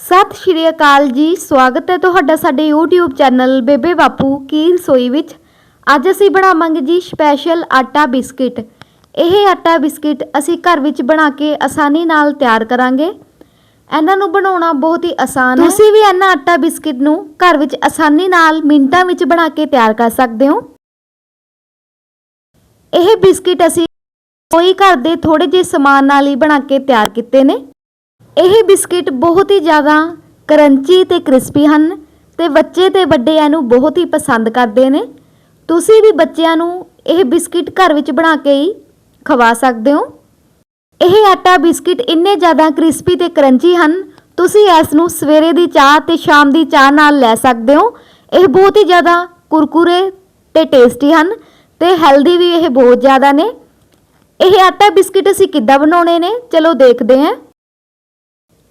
ਸਤਿ ਸ਼੍ਰੀ ਅਕਾਲ ਜੀ, ਸਵਾਗਤ ਹੈ ਤੁਹਾਡਾ ਸਾਡੇ YouTube ਚੈਨਲ ਬੇਬੇ ਬਾਪੂ ਕੀ ਰਸੋਈ ਵਿੱਚ। ਅੱਜ ਅਸੀਂ ਬਣਾਵਾਂਗੇ ਜੀ ਸਪੈਸ਼ਲ ਆਟਾ ਬਿਸਕਿਟ। ਇਹ ਆਟਾ ਬਿਸਕਿਟ ਅਸੀਂ ਘਰ ਵਿੱਚ ਬਣਾ ਕੇ ਆਸਾਨੀ ਨਾਲ ਤਿਆਰ ਕਰਾਂਗੇ। ਇਹਨਾਂ ਨੂੰ ਬਣਾਉਣਾ ਬਹੁਤ ਹੀ ਆਸਾਨ ਹੈ। ਤੁਸੀਂ ਵੀ ਇਹਨਾਂ ਆਟਾ ਬਿਸਕਿਟ ਨੂੰ ਘਰ ਵਿੱਚ ਆਸਾਨੀ ਨਾਲ ਮਿੰਟਾਂ ਵਿੱਚ ਬਣਾ ਕੇ ਤਿਆਰ ਕਰ ਸਕਦੇ ਹੋ। ਇਹ ਬਿਸਕਿਟ ਅਸੀਂ ਕੋਈ ਘਰ ਦੇ ਥੋੜੇ ਜਿਹੇ ਸਮਾਨ ਨਾਲ ਹੀ ਬਣਾ ਕੇ ਤਿਆਰ ਕੀਤੇ ਨੇ। ਇਹ ਬਿਸਕਿਟ ਬਹੁਤ ਹੀ ਜ਼ਿਆਦਾ ਕਰੰਚੀ ਤੇ ਕ੍ਰਿਸਪੀ ਹਨ ਤੇ ਬੱਚੇ ਤੇ ਵੱਡੇ ਇਹਨੂੰ ਬਹੁਤ ਹੀ ਪਸੰਦ ਕਰਦੇ ਨੇ। ਤੁਸੀਂ ਵੀ ਬੱਚਿਆਂ ਨੂੰ ਇਹ ਬਿਸਕਿਟ ਘਰ ਵਿੱਚ ਬਣਾ ਕੇ ਹੀ ਖਵਾ ਸਕਦੇ ਹੋ। ਇਹ ਆਟਾ ਬਿਸਕਿਟ ਇੰਨੇ ਜ਼ਿਆਦਾ ਕ੍ਰਿਸਪੀ ਤੇ ਕਰੰਚੀ ਹਨ, ਤੁਸੀਂ ਇਸ ਨੂੰ ਸਵੇਰੇ ਦੀ ਚਾਹ ਤੇ ਸ਼ਾਮ ਦੀ ਚਾਹ ਨਾਲ ਲੈ ਸਕਦੇ ਹੋ। ਇਹ ਬਹੁਤ ਹੀ ਜ਼ਿਆਦਾ ਕੁਰਕੁਰੇ ਤੇ ਟੇਸਟੀ ਹਨ ਤੇ ਹੈਲਦੀ ਵੀ ਇਹ ਬਹੁਤ ਜ਼ਿਆਦਾ ਨੇ। ਇਹ ਆਟਾ ਬਿਸਕਿਟ ਅਸੀਂ ਕਿੱਦਾਂ ਬਣਾਉਣੇ ਨੇ? ਚਲੋ ਦੇਖਦੇ ਹਾਂ।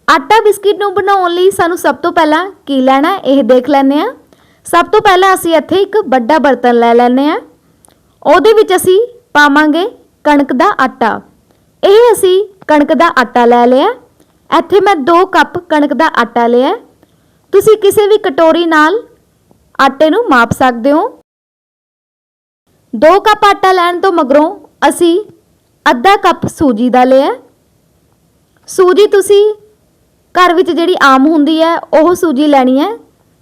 ਆਟਾ ਬਿਸਕਿਟ ਨੂੰ ਬਣਾਉਣ ਲਈ ਸਾਨੂੰ ਸਭ ਤੋਂ ਪਹਿਲਾਂ ਕੀ ਲੈਣਾ ਇਹ ਦੇਖ ਲੈਂਦੇ ਹਾਂ। ਸਭ ਤੋਂ ਪਹਿਲਾਂ ਅਸੀਂ ਇੱਥੇ ਇੱਕ ਵੱਡਾ ਬਰਤਨ ਲੈ ਲੈਂਦੇ ਹਾਂ। ਉਹਦੇ ਵਿੱਚ ਅਸੀਂ ਪਾਵਾਂਗੇ ਕਣਕ ਦਾ ਆਟਾ। ਇਹ ਅਸੀਂ ਕਣਕ ਦਾ ਆਟਾ ਲੈ ਲਿਆ। ਇੱਥੇ ਮੈਂ 2 ਕੱਪ ਕਣਕ ਦਾ ਆਟਾ ਲਿਆ। ਤੁਸੀਂ ਕਿਸੇ ਵੀ ਕਟੋਰੀ ਨਾਲ ਆਟੇ ਨੂੰ ਮਾਪ ਸਕਦੇ ਹੋ। 2 ਕੱਪ ਆਟਾ ਲੈਣ ਤੋਂ ਮਗਰੋਂ ਅਸੀਂ ਅੱਧਾ ਕੱਪ ਸੂਜੀ ਦਾ ਲਿਆ। ਸੂਜੀ ਤੁਸੀਂ ਘਰ ਵਿੱਚ ਜਿਹੜੀ ਆਮ ਹੁੰਦੀ ਹੈ, ਉਹ ਸੂਜੀ ਲੈਣੀ ਹੈ।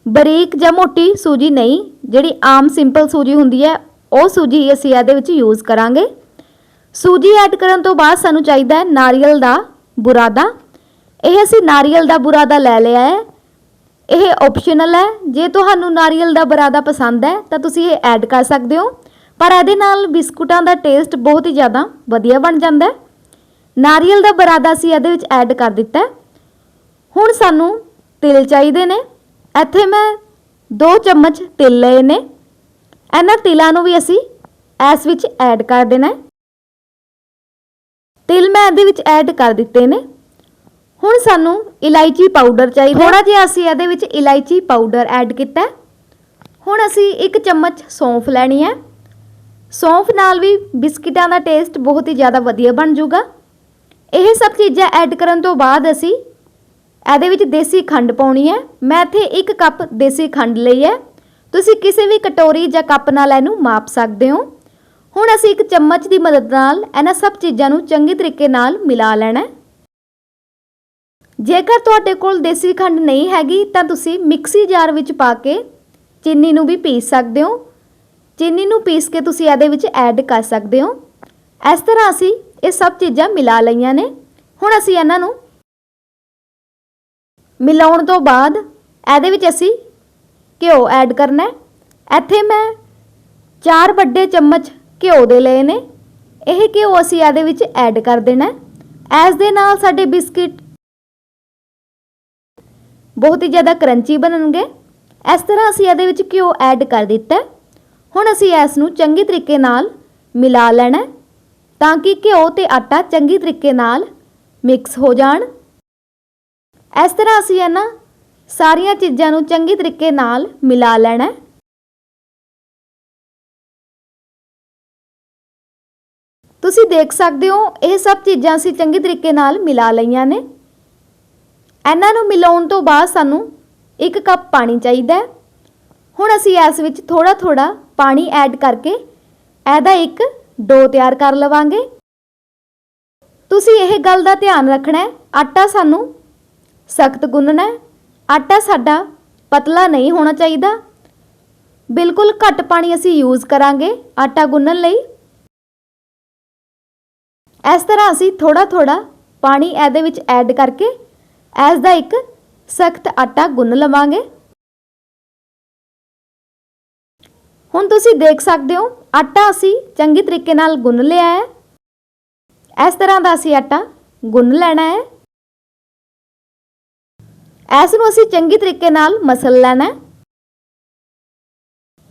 ਬਰੀਕ ਜਾਂ ਮੋਟੀ ਸੂਜੀ ਨਹੀਂ, ਜਿਹੜੀ ਆਮ ਸਿੰਪਲ ਸੂਜੀ ਹੁੰਦੀ ਹੈ, ਉਹ ਸੂਜੀ ਅਸੀਂ ਇਹਦੇ ਵਿੱਚ ਯੂਜ਼ ਕਰਾਂਗੇ। ਸੂਜੀ ਐਡ ਕਰਨ ਤੋਂ ਬਾਅਦ ਸਾਨੂੰ ਚਾਹੀਦਾ ਹੈ ਨਾਰੀਅਲ ਦਾ ਬੁਰਾਦਾ। ਇਹ ਅਸੀਂ ਨਾਰੀਅਲ ਦਾ ਬੁਰਾਦਾ ਲੈ ਲਿਆ ਹੈ। ਇਹ ਆਪਸ਼ਨਲ ਹੈ। ਜੇ ਤੁਹਾਨੂੰ ਨਾਰੀਅਲ ਦਾ ਬੁਰਾਦਾ ਪਸੰਦ ਹੈ, ਤਾਂ ਤੁਸੀਂ ਇਹ ਐਡ ਕਰ ਸਕਦੇ ਹੋ। ਪਰ ਇਹਦੇ ਨਾਲ ਬਿਸਕੁਟਾਂ ਦਾ ਟੇਸਟ ਬਹੁਤ ਹੀ ਜ਼ਿਆਦਾ ਵਧੀਆ ਬਣ ਜਾਂਦਾ ਹੈ। ਨਾਰੀਅਲ ਦਾ ਬੁਰਾਦਾ ਅਸੀਂ ਇਹਦੇ ਵਿੱਚ ਐਡ ਕਰ ਦਿੱਤਾ ਹੈ। ਹੁਣ ਸਾਨੂੰ ਤਿਲ ਚਾਹੀਦੇ ਨੇ। ਇੱਥੇ ਮੈਂ 2 ਚਮਚ ਤਿਲ ਲਏ ਨੇ। ਇਹਨਾਂ ਤਿਲਾਂ ਨੂੰ ਵੀ ਅਸੀਂ ਇਸ ਵਿੱਚ ਐਡ ਕਰ ਦੇਣਾ ਤਿਲ ਮੈਂ ਇਹਦੇ ਵਿੱਚ ਐਡ ਕਰ ਦਿੱਤੇ ਨੇ। ਹੁਣ ਸਾਨੂੰ ਇਲਾਇਚੀ ਪਾਊਡਰ ਚਾਹੀਦਾ। ਥੋੜਾ ਜਿਹਾ ਅਸੀਂ ਇਹਦੇ ਵਿੱਚ ਇਲਾਇਚੀ ਪਾਊਡਰ ਐਡ ਕੀਤਾ ਹੁਣ ਅਸੀਂ 1 ਚਮਚ ਸੌਂਫ ਲੈਣੀ ਹੈ। ਸੌਂਫ ਨਾਲ ਵੀ ਬਿਸਕਿਟਾਂ ਦਾ ਟੇਸਟ ਬਹੁਤ ਹੀ ਜ਼ਿਆਦਾ ਵਧੀਆ ਬਣ ਜਾਊਗਾ। ਇਹ ਸਭ ਚੀਜ਼ਾਂ ਐਡ ਕਰਨ ਤੋਂ ਬਾਅਦ ਅਸੀਂ ਇਹਦੇ ਵਿੱਚ ਦੇਸੀ ਖੰਡ ਪਾਉਣੀ ਹੈ। ਮੈਂ ਇੱਥੇ 1 ਕੱਪ ਦੇਸੀ ਖੰਡ ਲਈ ਹੈ। ਤੁਸੀਂ ਕਿਸੇ ਵੀ ਕਟੋਰੀ ਜਾਂ ਕੱਪ ਨਾਲ ਇਹਨੂੰ ਮਾਪ ਸਕਦੇ ਹੋ। ਹੁਣ ਅਸੀਂ ਇੱਕ ਚਮਚ ਦੀ ਮਦਦ ਨਾਲ ਇਹਨਾਂ ਸਭ ਚੀਜ਼ਾਂ ਨੂੰ ਚੰਗੇ ਤਰੀਕੇ ਨਾਲ ਮਿਲਾ ਲੈਣਾ ਹੈ। ਜੇਕਰ ਤੁਹਾਡੇ ਕੋਲ ਦੇਸੀ ਖੰਡ ਨਹੀਂ ਹੈਗੀ, ਤਾਂ ਤੁਸੀਂ ਮਿਕਸੀ ਜਾਰ ਵਿੱਚ ਪਾ ਕੇ ਚੀਨੀ ਨੂੰ ਵੀ ਪੀਸ ਸਕਦੇ ਹੋ। ਚੀਨੀ ਨੂੰ ਪੀਸ ਕੇ ਤੁਸੀਂ ਇਹਦੇ ਵਿੱਚ ਐਡ ਕਰ ਸਕਦੇ ਹੋ। ਇਸ ਤਰ੍ਹਾਂ ਅਸੀਂ ਇਹ ਸਭ ਚੀਜ਼ਾਂ ਮਿਲਾ ਲਈਆਂ ਨੇ। ਹੁਣ ਅਸੀਂ ਇਹਨਾਂ ਨੂੰ ਮਿਲਾਉਣ ਤੋਂ ਬਾਅਦ ਇਹਦੇ ਵਿੱਚ ਅਸੀਂ ਘਿਓ ਐਡ ਕਰਨਾ ਹੈ। ਇੱਥੇ ਮੈਂ 4 ਵੱਡੇ ਚਮਚ ਘਿਓ ਦੇ ਲਏ ਨੇ। ਇਹ ਘਿਓ ਅਸੀਂ ਇਹਦੇ ਵਿੱਚ ਐਡ ਕਰ ਦੇਣਾ ਹੈ। ਇਸ ਦੇ ਨਾਲ ਸਾਡੇ ਬਿਸਕਿਟ ਬਹੁਤ ਹੀ ਜ਼ਿਆਦਾ ਕਰੰਚੀ ਬਣਨਗੇ। ਇਸ ਤਰ੍ਹਾਂ ਅਸੀਂ ਇਹਦੇ ਵਿੱਚ ਘਿਓ ਐਡ ਕਰ ਦਿੱਤਾ ਹੁਣ ਅਸੀਂ ਇਸ ਨੂੰ ਚੰਗੇ ਤਰੀਕੇ ਨਾਲ ਮਿਲਾ ਲੈਣਾ ਤਾਂ ਕਿ ਘਿਓ ਤੇ ਆਟਾ ਚੰਗੀ ਤਰੀਕੇ ਨਾਲ ਮਿਕਸ ਹੋ ਜਾਣ। ਇਸ ਤਰ੍ਹਾਂ ਅਸੀਂ ਇਹਨਾਂ ਸਾਰੀਆਂ ਚੀਜ਼ਾਂ ਨੂੰ ਚੰਗੀ ਤਰੀਕੇ ਨਾਲ ਮਿਲਾ ਲੈਣਾ ਤੁਸੀਂ ਦੇਖ ਸਕਦੇ ਹੋ, ਇਹ ਸਭ ਚੀਜ਼ਾਂ ਅਸੀਂ ਚੰਗੀ ਤਰੀਕੇ ਨਾਲ ਮਿਲਾ ਲਈਆਂ ਨੇ। ਇਹਨਾਂ ਨੂੰ ਮਿਲਾਉਣ ਤੋਂ ਬਾਅਦ ਸਾਨੂੰ 1 ਕੱਪ ਪਾਣੀ ਚਾਹੀਦਾ ਹੁਣ ਅਸੀਂ ਇਸ ਵਿੱਚ ਥੋੜਾ ਥੋੜਾ ਪਾਣੀ ਐਡ ਕਰਕੇ ਇਹਦਾ ਇੱਕ ਡੋ ਤਿਆਰ ਕਰ ਲਵਾਂਗੇ। ਤੁਸੀਂ ਇਹ ਗੱਲ ਦਾ ਧਿਆਨ ਰੱਖਣਾ ਹੈ, ਆਟਾ ਸਾਨੂੰ ਸਖਤ ਗੁੰਨਣਾ ਆਟਾ ਸਾਡਾ ਪਤਲਾ ਨਹੀਂ ਹੋਣਾ ਚਾਹੀਦਾ। ਬਿਲਕੁਲ ਘੱਟ ਪਾਣੀ ਅਸੀਂ ਯੂਜ਼ ਕਰਾਂਗੇ ਆਟਾ ਗੁੰਨਣ ਲਈ। ਇਸ ਤਰ੍ਹਾਂ ਅਸੀਂ ਥੋੜਾ ਥੋੜਾ ਪਾਣੀ ਇਹਦੇ ਵਿੱਚ ਐਡ ਕਰਕੇ ਇਸ ਦਾ ਇੱਕ ਸਖਤ ਆਟਾ ਗੁੰਨ ਲਵਾਂਗੇ। ਹੁਣ ਤੁਸੀਂ ਦੇਖ ਸਕਦੇ ਹੋ, ਆਟਾ ਅਸੀਂ ਚੰਗੀ ਤਰੀਕੇ ਨਾਲ ਗੁੰਨ ਲਿਆ ਹੈ। ਇਸ ਤਰ੍ਹਾਂ ਦਾ ਅਸੀਂ ਆਟਾ ਗੁੰਨ ਲੈਣਾ ਹੈ। ਇਸ ਨੂੰ ਅਸੀਂ ਚੰਗੀ ਤਰੀਕੇ ਨਾਲ ਮਸਲ ਲੈਣਾ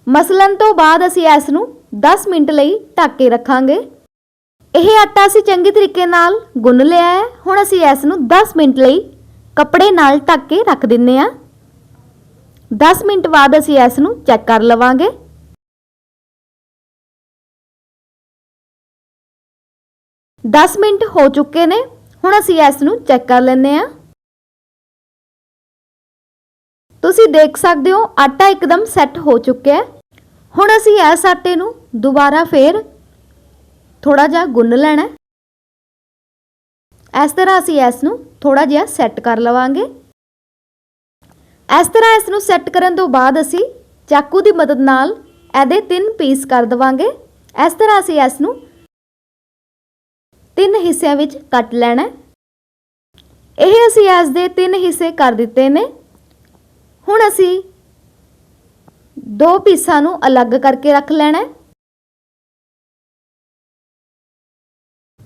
ਮਸਲਣ ਤੋਂ ਬਾਅਦ ਅਸੀਂ ਇਸ ਨੂੰ 10 ਮਿੰਟ ਲਈ ਢੱਕ ਕੇ ਰੱਖਾਂਗੇ। ਇਹ ਆਟਾ ਅਸੀਂ ਚੰਗੀ ਤਰੀਕੇ ਨਾਲ ਗੁੰਨ ਲਿਆ ਹੈ। ਹੁਣ ਅਸੀਂ ਇਸ ਨੂੰ 10 ਮਿੰਟ ਲਈ ਕੱਪੜੇ ਨਾਲ ਢੱਕ ਕੇ ਰੱਖ ਦਿੰਨੇ ਆ 10 ਮਿੰਟ ਬਾਅਦ ਅਸੀਂ ਇਸ ਨੂੰ ਚੈੱਕ ਕਰ ਲਵਾਂਗੇ। ਦਸ ਮਿੰਟ ਹੋ ਚੁੱਕੇ ਨੇ। ਹੁਣ ਅਸੀਂ ਇਸ ਨੂੰ ਚੈੱਕ ਕਰ ਲੈਂਦੇ ਆ ਤੁਸੀਂ ਦੇਖ ਸਕਦੇ ਹੋ, ਆਟਾ ਇੱਕਦਮ ਸੈੱਟ ਹੋ ਚੁੱਕਿਆ ਹੈ। ਹੁਣ ਅਸੀਂ ਇਸ ਆਟੇ ਨੂੰ ਦੁਬਾਰਾ ਫੇਰ ਥੋੜਾ ਜਿਹਾ ਗੁੰਨ ਲੈਣਾ ਇਸ ਤਰ੍ਹਾਂ ਅਸੀਂ ਇਸ ਨੂੰ ਥੋੜਾ ਜਿਹਾ ਸੈੱਟ ਕਰ ਲਵਾਂਗੇ। ਇਸ ਤਰ੍ਹਾਂ ਇਸ ਨੂੰ ਸੈੱਟ ਕਰਨ ਤੋਂ ਬਾਅਦ ਅਸੀਂ ਚਾਕੂ ਦੀ ਮਦਦ ਨਾਲ ਇਹਦੇ ਤਿੰਨ ਪੀਸ ਕਰ ਦਵਾਂਗੇ। ਇਸ ਤਰ੍ਹਾਂ ਅਸੀਂ ਇਸ ਨੂੰ ਤਿੰਨ ਹਿੱਸਿਆਂ ਵਿੱਚ ਕੱਟ ਲੈਣਾ ਇਹ ਅਸੀਂ ਇਸ ਦੇ ਤਿੰਨ ਹਿੱਸੇ ਕਰ ਦਿੱਤੇ ਨੇ। ਹੁਣ ਅਸੀਂ ਦੋ ਪੀਸਾਂ ਨੂੰ ਅਲੱਗ ਕਰਕੇ ਰੱਖ ਲੈਣਾ ਹੈ।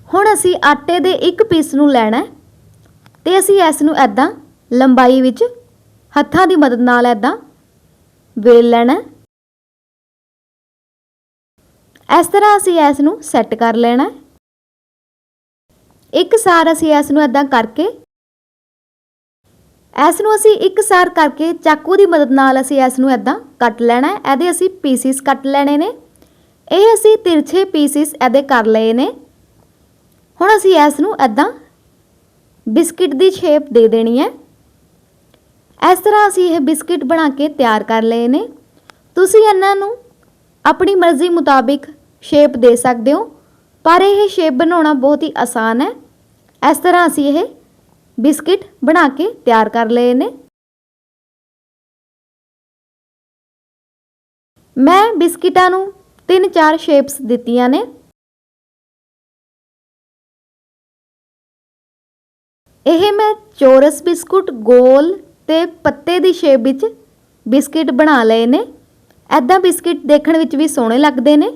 ਹੁਣ ਅਸੀਂ ਆਟੇ ਦੇ ਇੱਕ ਪੀਸ ਨੂੰ ਲੈਣਾ ਹੈ ਤੇ ਅਸੀਂ ਇਸ ਨੂੰ ਐਦਾਂ ਲੰਬਾਈ ਵਿੱਚ ਹੱਥਾਂ ਦੀ ਮਦਦ ਨਾਲ ਐਦਾਂ ਵੇਲ ਲੈਣਾ ਇਸ ਤਰ੍ਹਾਂ ਅਸੀਂ ਇਸ ਨੂੰ ਸੈੱਟ ਕਰ ਲੈਣਾ ਇੱਕ ਸਾਰ ਅਸੀਂ ਇਸ ਨੂੰ ਐਦਾਂ ਕਰਕੇ ਇਸ ਨੂੰ ਅਸੀਂ ਇੱਕ ਸਾਰ ਕਰਕੇ ਚਾਕੂ ਦੀ ਮਦਦ ਨਾਲ ਅਸੀਂ ਇਸ ਨੂੰ ਐਦਾਂ ਕੱਟ ਲੈਣਾ ਹੈ। ਇਹਦੇ ਅਸੀਂ ਪੀਸਿਸ ਕੱਟ ਲੈਣੇ ਨੇ। ਇਹ ਅਸੀਂ ਤਿਰਛੇ ਪੀਸਿਸ ਇਹਦੇ ਕਰ ਲਏ ਨੇ। ਹੁਣ ਅਸੀਂ ਇਸ ਨੂੰ ਐਦਾਂ ਬਿਸਕਿਟ ਦੀ ਸ਼ੇਪ ਦੇ ਦੇਣੀ ਹੈ। ਇਸ ਤਰ੍ਹਾਂ ਅਸੀਂ ਇਹ ਬਿਸਕਿਟ ਬਣਾ ਕੇ ਤਿਆਰ ਕਰ ਲਏ ਨੇ। ਤੁਸੀਂ ਇਹਨਾਂ ਨੂੰ ਆਪਣੀ ਮਰਜ਼ੀ ਮੁਤਾਬਿਕ ਸ਼ੇਪ ਦੇ ਸਕਦੇ ਹੋ, ਪਰ ਇਹ ਸ਼ੇਪ ਬਣਾਉਣਾ ਬਹੁਤ ਹੀ ਆਸਾਨ ਹੈ। ਇਸ ਤਰ੍ਹਾਂ ਅਸੀਂ ਇਹ ਬਿਸਕਿਟ ਬਣਾ ਕੇ ਤਿਆਰ ਕਰ ਲਏ ਨੇ। ਮੈਂ ਬਿਸਕਿਟਾਂ ਨੂੰ ਤਿੰਨ ਚਾਰ ਸ਼ੇਪਸ ਦਿੱਤੀਆਂ ਨੇ। ਇਹ ਮੈਂ ਚੌਰਸ ਬਿਸਕੁਟ, ਗੋਲ ਤੇ ਪੱਤੇ ਦੀ ਸ਼ੇਪ ਵਿੱਚ ਬਿਸਕਿਟ ਬਣਾ ਲਏ ਨੇ। ਐਦਾਂ ਬਿਸਕਿਟ ਦੇਖਣ ਵਿੱਚ ਵੀ ਸੋਹਣੇ ਲੱਗਦੇ ਨੇ।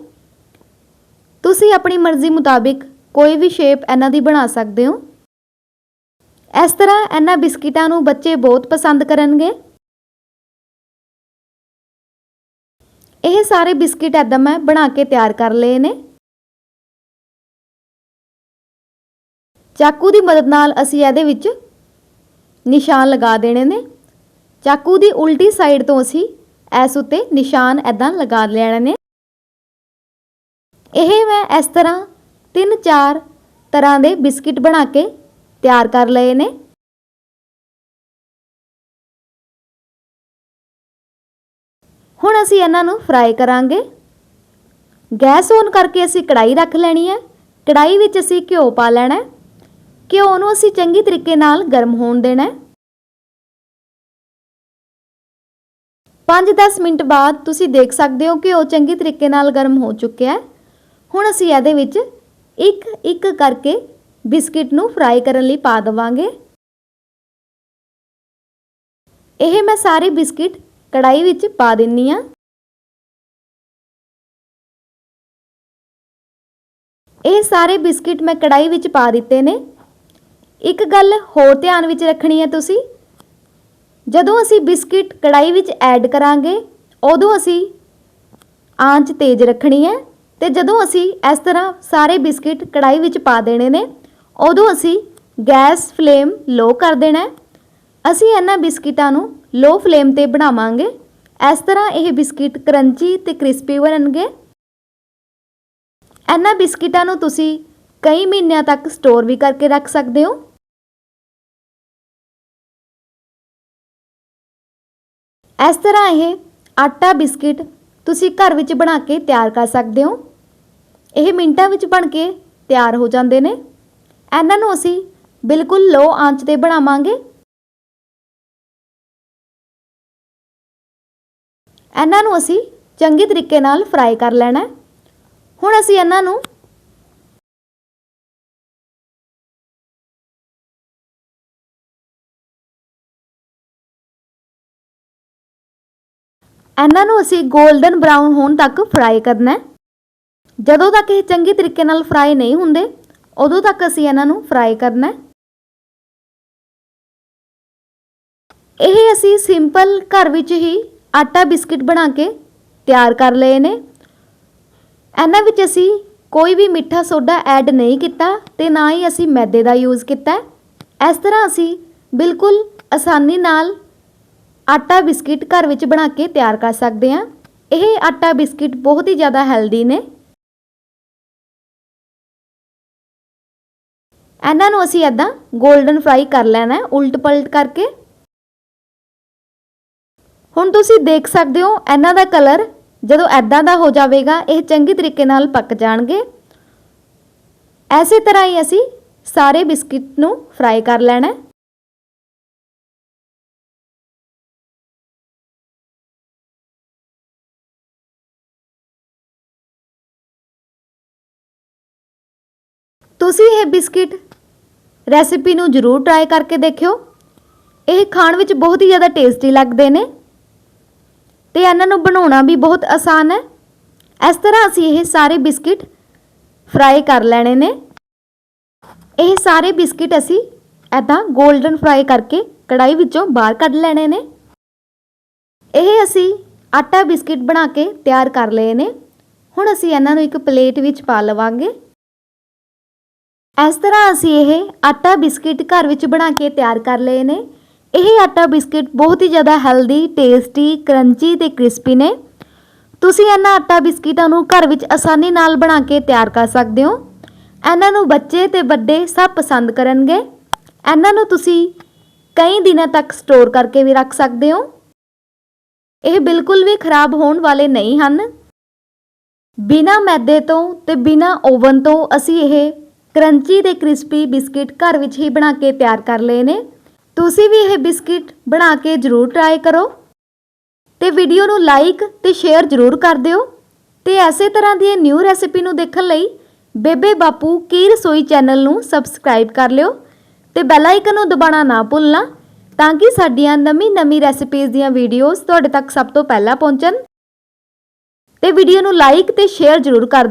ਤੁਸੀਂ ਆਪਣੀ ਮਰਜ਼ੀ ਮੁਤਾਬਿਕ ਕੋਈ ਵੀ ਸ਼ੇਪ ਇਹਨਾਂ ਦੀ ਬਣਾ ਸਕਦੇ ਹੋ। ਇਸ ਤਰ੍ਹਾਂ ਇਹਨਾਂ ਬਿਸਕਿਟਾਂ ਨੂੰ ਬੱਚੇ ਬਹੁਤ ਪਸੰਦ ਕਰਨਗੇ। ਇਹ ਸਾਰੇ ਬਿਸਕਿਟ ਐਦਾਂ ਮੈਂ ਬਣਾ ਕੇ ਤਿਆਰ ਕਰ ਲਏ ਨੇ। ਚਾਕੂ ਦੀ ਮਦਦ ਨਾਲ ਅਸੀਂ ਇਹਦੇ ਵਿੱਚ ਨਿਸ਼ਾਨ ਲਗਾ ਦੇਣੇ ਨੇ। ਚਾਕੂ ਦੀ ਉਲਟੀ ਸਾਈਡ ਤੋਂ ਅਸੀਂ ਇਸ ਉੱਤੇ ਨਿਸ਼ਾਨ ਐਦਾਂ ਲਗਾ ਲੈਣੇ ਨੇ। ਇਹ ਮੈਂ ਇਸ ਤਰ੍ਹਾਂ ਤਿੰਨ ਚਾਰ ਤਰ੍ਹਾਂ ਦੇ ਬਿਸਕਿਟ ਬਣਾ ਕੇ ਤਿਆਰ ਕਰ ਲਏ ਨੇ। ਹੁਣ ਅਸੀਂ ਇਹਨਾਂ ਨੂੰ ਫਰਾਈ ਕਰਾਂਗੇ। ਗੈਸ ਔਨ ਕਰਕੇ ਅਸੀਂ ਕੜਾਈ ਰੱਖ ਲੈਣੀ ਹੈ। ਕੜਾਈ ਵਿੱਚ ਅਸੀਂ ਘਿਓ ਪਾ ਲੈਣਾ ਹੈ। ਘਿਓ ਨੂੰ ਅਸੀਂ ਚੰਗੀ ਤਰੀਕੇ ਨਾਲ ਗਰਮ ਹੋਣ ਦੇਣਾ ਹੈ। 5-10 ਮਿੰਟ ਬਾਅਦ ਤੁਸੀਂ ਦੇਖ ਸਕਦੇ ਹੋ ਕਿ ਉਹ ਚੰਗੀ ਤਰੀਕੇ ਨਾਲ ਗਰਮ ਹੋ ਚੁੱਕਿਆ ਹੈ। ਹੁਣ ਅਸੀਂ ਇਹਦੇ ਵਿੱਚ ਇੱਕ ਇੱਕ ਕਰਕੇ ਬਿਸਕਿਟ ਨੂੰ ਫਰਾਈ ਕਰਨ ਲਈ ਪਾ ਦੇਵਾਂਗੇ। ਇਹ ਮੈਂ ਸਾਰੇ ਬਿਸਕਿਟ ਕੜਾਈ ਵਿੱਚ ਪਾ ਦਿੰਨੀ ਆ। ਇਹ ਸਾਰੇ ਬਿਸਕਿਟ ਮੈਂ ਕੜਾਈ ਵਿੱਚ ਪਾ ਦਿੱਤੇ ਨੇ। ਇੱਕ ਗੱਲ ਹੋਰ ਧਿਆਨ ਵਿੱਚ ਰੱਖਣੀ ਹੈ ਤੁਸੀਂ। ਜਦੋਂ ਅਸੀਂ ਬਿਸਕਿਟ ਕੜਾਈ ਵਿੱਚ ਐਡ ਕਰਾਂਗੇ, ਉਦੋਂ ਅਸੀਂ ਆਂਚ ਤੇਜ਼ ਰੱਖਣੀ ਹੈ ਤੇ ਜਦੋਂ ਅਸੀਂ ਇਸ ਤਰ੍ਹਾਂ ਸਾਰੇ ਬਿਸਕਿਟ ਕੜਾਈ ਵਿੱਚ ਪਾ ਦੇਣੇ ਨੇ ਉਦੋਂ ਅਸੀਂ ਗੈਸ ਫਲੇਮ ਲੋ ਕਰ ਦੇਣਾ ਅਸੀਂ ਇਹਨਾਂ ਬਿਸਕਿਟਾਂ ਨੂੰ ਲੋ ਫਲੇਮ ਤੇ ਬਣਾਵਾਂਗੇ। ਇਸ ਤਰ੍ਹਾਂ ਇਹ ਬਿਸਕਿਟ ਕਰੰਚੀ ਤੇ ਕ੍ਰਿਸਪੀ ਬਣਨਗੇ। ਇਹਨਾਂ ਬਿਸਕਿਟਾਂ ਨੂੰ ਤੁਸੀਂ ਕਈ ਮਹੀਨਿਆਂ ਤੱਕ ਸਟੋਰ ਵੀ ਕਰਕੇ ਰੱਖ ਸਕਦੇ ਹੋ। ਇਸ ਤਰ੍ਹਾਂ ਇਹ ਆਟਾ ਬਿਸਕਿਟ ਤੁਸੀਂ ਘਰ ਵਿੱਚ ਬਣਾ ਕੇ ਤਿਆਰ ਕਰ ਸਕਦੇ ਹੋ। ਇਹ ਮਿੰਟਾਂ ਵਿੱਚ ਬਣ ਕੇ ਤਿਆਰ ਹੋ ਜਾਂਦੇ ਨੇ। ਇਹਨਾਂ ਨੂੰ ਅਸੀਂ ਬਿਲਕੁਲ ਲੋ ਆਂਚ ਤੇ ਬਣਾਵਾਂਗੇ। ਇਹਨਾਂ ਨੂੰ ਅਸੀਂ ਚੰਗੀ ਤਰੀਕੇ ਨਾਲ ਫਰਾਈ ਕਰ ਲੈਣਾ ਹੁਣ ਅਸੀਂ ਇਹਨਾਂ ਨੂੰ ਇਹਨਾਂ ਨੂੰ ਅਸੀਂ 골ਡਨ ਬ੍ਰਾਊਨ ਹੋਣ ਤੱਕ ਫਰਾਈ ਕਰਨਾ ਹੈ। ਜਦੋਂ ਤੱਕ ਇਹ ਚੰਗੀ ਤਰੀਕੇ ਨਾਲ ਫਰਾਈ ਨਹੀਂ ਹੁੰਦੇ ਉਦੋਂ ਤੱਕ ਅਸੀਂ ਇਹਨਾਂ ਨੂੰ ਫਰਾਈ ਕਰਨਾ ਹੈ। ਇਹ ਅਸੀਂ ਸਿੰਪਲ ਘਰ ਵਿੱਚ ਹੀ ਆਟਾ ਬਿਸਕਿਟ ਬਣਾ ਕੇ ਤਿਆਰ ਕਰ ਲਏ ਨੇ। ਇਹਨਾਂ ਵਿੱਚ ਅਸੀਂ ਕੋਈ ਵੀ ਮਿੱਠਾ ਸੋਡਾ ਐਡ ਨਹੀਂ ਕੀਤਾ ਤੇ ਨਾ ਹੀ ਅਸੀਂ ਮੈਦੇ ਦਾ ਯੂਜ਼ ਕੀਤਾ ਇਸ ਤਰ੍ਹਾਂ ਅਸੀਂ ਬਿਲਕੁਲ ਆਸਾਨੀ ਨਾਲ ਆਟਾ ਬਿਸਕਿਟ ਘਰ ਵਿੱਚ ਬਣਾ ਕੇ ਤਿਆਰ ਕਰ ਸਕਦੇ ਹਾਂ। ਇਹ ਆਟਾ ਬਿਸਕਿਟ ਬਹੁਤ ਹੀ ਜ਼ਿਆਦਾ ਹੈਲਦੀ ਨੇ। ਇਹਨਾਂ ਨੂੰ ਅਸੀਂ ਐਦਾਂ 골ਡਨ ਫਰਾਈ ਕਰ ਲੈਣਾ ਹੈ, ਉਲਟ ਪਲਟ ਕਰਕੇ। ਹੁਣ ਤੁਸੀਂ ਦੇਖ ਸਕਦੇ ਹੋ ਇਹਨਾਂ ਦਾ ਕਲਰ ਜਦੋਂ ਐਦਾਂ ਦਾ ਹੋ ਜਾਵੇਗਾ, ਇਹ ਚੰਗੀ ਤਰੀਕੇ ਨਾਲ ਪੱਕ ਜਾਣਗੇ। ਐਸੇ ਤਰ੍ਹਾਂ ਹੀ ਅਸੀਂ ਸਾਰੇ ਬਿਸਕਿਟ ਨੂੰ ਫਰਾਈ ਕਰ ਲੈਣਾ ਹੈ। ਤੁਸੀਂ ਇਹ ਬਿਸਕਿਟ ਰੈਸਿਪੀ ਨੂੰ ਜ਼ਰੂਰ ਟਰਾਈ ਕਰਕੇ ਦੇਖਿਓ। ਇਹ ਖਾਣ ਵਿੱਚ ਬਹੁਤ ਹੀ ਜ਼ਿਆਦਾ ਟੇਸਟੀ ਲੱਗਦੇ ਨੇ ਤੇ ਇਹਨਾਂ ਨੂੰ ਬਣਾਉਣਾ ਵੀ ਬਹੁਤ ਆਸਾਨ ਹੈ। ਇਸ ਤਰ੍ਹਾਂ ਅਸੀਂ ਇਹ ਸਾਰੇ ਬਿਸਕਿਟ ਫਰਾਈ ਕਰ ਲੈਣੇ ਨੇ। ਇਹ ਸਾਰੇ ਬਿਸਕਿਟ ਅਸੀਂ ਐਦਾਂ 골ਡਨ ਫਰਾਈ ਕਰਕੇ ਕੜਾਈ ਵਿੱਚੋਂ ਬਾਹਰ ਕੱਢ ਲੈਣੇ ਨੇ। ਇਹ ਅਸੀਂ ਆਟਾ ਬਿਸਕਿਟ ਬਣਾ ਕੇ ਤਿਆਰ ਕਰ ਲਏ ਨੇ। ਹੁਣ ਅਸੀਂ ਇਹਨਾਂ ਨੂੰ ਇੱਕ ਪਲੇਟ ਵਿੱਚ ਪਾ ਲਵਾਂਗੇ। ਇਸ ਤਰ੍ਹਾਂ ਅਸੀਂ ਇਹ ਆਟਾ ਬਿਸਕਿਟ ਘਰ ਵਿੱਚ ਬਣਾ ਕੇ ਤਿਆਰ ਕਰ ਲਏ ਨੇ। ਇਹ ਆਟਾ ਬਿਸਕਿਟ ਬਹੁਤ ਹੀ ਜ਼ਿਆਦਾ ਹੈਲਦੀ, ਟੇਸਟੀ, ਕਰੰਚੀ ਤੇ ਕ੍ਰਿਸਪੀ ਨੇ। ਤੁਸੀਂ ਇਹਨਾਂ ਆਟਾ ਬਿਸਕਿਟਾਂ ਨੂੰ ਘਰ ਵਿੱਚ ਆਸਾਨੀ ਨਾਲ ਬਣਾ ਕੇ ਤਿਆਰ ਕਰ ਸਕਦੇ ਹੋ। ਇਹਨਾਂ ਨੂੰ ਬੱਚੇ ਤੇ ਵੱਡੇ ਸਭ ਪਸੰਦ ਕਰਨਗੇ। ਇਹਨਾਂ ਨੂੰ ਤੁਸੀਂ ਕਈ ਦਿਨਾਂ ਤੱਕ ਸਟੋਰ ਕਰਕੇ ਵੀ ਰੱਖ ਸਕਦੇ ਹੋ। ਇਹ ਬਿਲਕੁਲ ਵੀ ਖਰਾਬ ਹੋਣ ਵਾਲੇ ਨਹੀਂ ਹਨ। ਬਿਨਾ ਮੈਦੇ ਤੋਂ ਤੇ ਬਿਨਾ ਓਵਨ ਤੋਂ ਅਸੀਂ ਇਹ ਕਰੰਚੀ ਤੇ ਕ੍ਰਿਸਪੀ ਬਿਸਕਿਟ ਘਰ ਵਿੱਚ ਹੀ ਬਣਾ ਕੇ ਤਿਆਰ ਕਰ ਲਏ ਨੇ। ਤੁਸੀਂ ਵੀ ਇਹ ਬਿਸਕਿਟ ਬਣਾ ਕੇ ਜ਼ਰੂਰ ਟਰਾਈ ਕਰੋ ਤੇ ਵੀਡੀਓ ਨੂੰ ਲਾਈਕ ਤੇ ਸ਼ੇਅਰ ਜ਼ਰੂਰ ਕਰ ਦਿਓ। ਤੇ ਐਸੇ ਤਰ੍ਹਾਂ ਦੀ ਨਿਊ ਰੈਸਿਪੀ ਨੂੰ ਦੇਖਣ ਲਈ ਬੇਬੇ ਬਾਪੂ ਕੀ ਰਸੋਈ ਚੈਨਲ ਨੂੰ ਸਬਸਕ੍ਰਾਈਬ ਕਰ ਲਿਓ ਤੇ ਬੈਲ ਆਈਕਨ ਨੂੰ ਦਬਾਉਣਾ ਨਾ ਭੁੱਲਣਾ ਤਾਂ ਕਿ ਸਾਡੀਆਂ ਨਵੀਂ-ਨਵੀਂ ਰੈਸਿਪੀਜ਼ ਦੀਆਂ ਵੀਡੀਓਜ਼ ਤੁਹਾਡੇ ਤੱਕ ਸਭ ਤੋਂ ਪਹਿਲਾਂ ਪਹੁੰਚਣ। ਤੇ ਵੀਡੀਓ ਨੂੰ ਲਾਈਕ ਤੇ ਸ਼ੇਅਰ ਜ਼ਰੂਰ ਕਰ